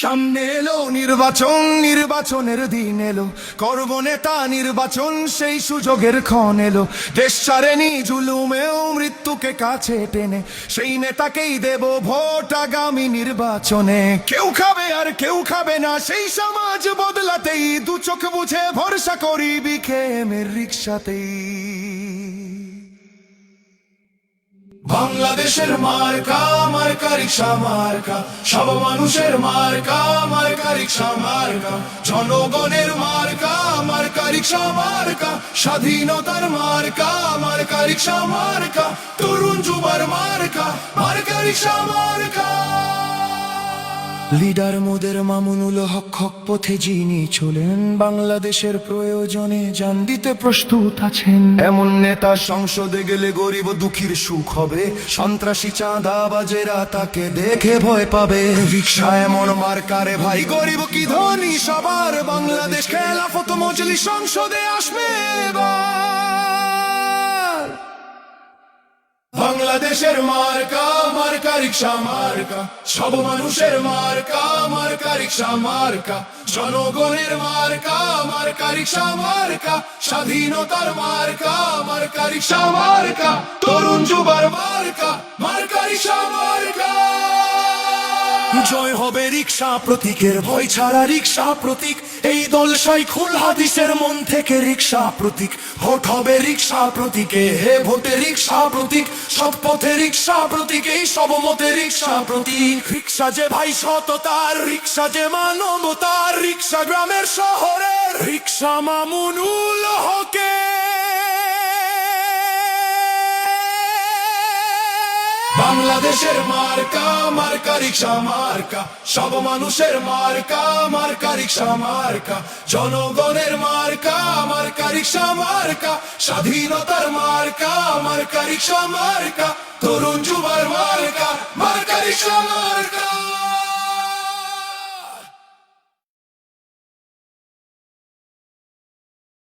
সামনে এলো, নির্বাচন, নির্বাচনের দিন এলো। করব নেতা নির্বাচন, সেই সুযোগের ক্ষণ এলো। দেশ ছাড়েনি, জুলুমেও মৃত্যুকে কাছে টেনে। সেই নেতাকেই দেব ভোট আগামী নির্বাচনে। কেউ খাবে আর কেউ খাবে না, সেই সমাজ বদলাতেই দু চোখ বুঝে ভরসা করি বিখেমের রিক্সাতেই। বাংলাদেশের মার্কা মার্কা রিক্সা মার্কা, সব মানুষের মার্কা মার্কা রিক্সা মার্কা, জনগণের মার্কা মার্কা রিক্সা মার্কা, স্বাধীনতার মার্কা মার্কা রিক্সা মার্কা, তরুণ যুবার মার্কা মার্কা রিক্সা মার্কা। লিডার মোদের মামুনুল হক হক পথে যিনি চলেন, বাংলাদেশের প্রয়োজনে জান দিতে প্রস্তুত আছেন। এমন নেতা সংসদে গেলে গরিব দুঃখীর সুখ হবে, সন্ত্রাসী চাঁদাবাজেরা তাকে দেখে ভয় পাবে। রিক্সা এমন মার্কারে ভাই, গরিব কি ধনী, সবার বাংলাদেশ খেলাফত মজলি সংসদে আসবে। বাংলাদেশের মার্কা মার্কা রিক্সা মার্কা। সব মানুষের মার্কা মার্কা রিক্সা মার্কা। জনগণের মার্কা মার্কা রিক্সা মার্কা। স্বাধীনতার মার্কা মার্কা রিক্সা মার্কা। তরুণ যুবার মার্কা মার্কা রিক্সা মার্কা। জয় হবে রিক্সা প্রতীকের ভয় ছাড়া রিক্সা প্রতীক। এই দল খুল হাদিসের মন থেকে রিক্সা প্রতীক। ভোট হবে রিক্সা প্রতীকে, হে ভোটে রিক্সা প্রতীক। সব পথে রিক্সা প্রতীক, এই সব মতে রিক্সা প্রতীক। রিক্সা যে ভাই সততার রিক্সা যে মানবতার রিক্সা গ্রামের শহরের। রিক্সা মামুনুল হকে বাংলাদেশের মার্কা মার্কা রিক্সা, মার্কা। সব মানুষের মার্কা মার্কা রিক্সা, মার্কা। জনগণের মার্কা মার্কা রিক্সা, মার্কা। স্বাধীনতার মার্কা মার্কা রিক্সা, মার্কা। তরুণ যুবার মার্কা মার্কা রিক্সা, মার্কা।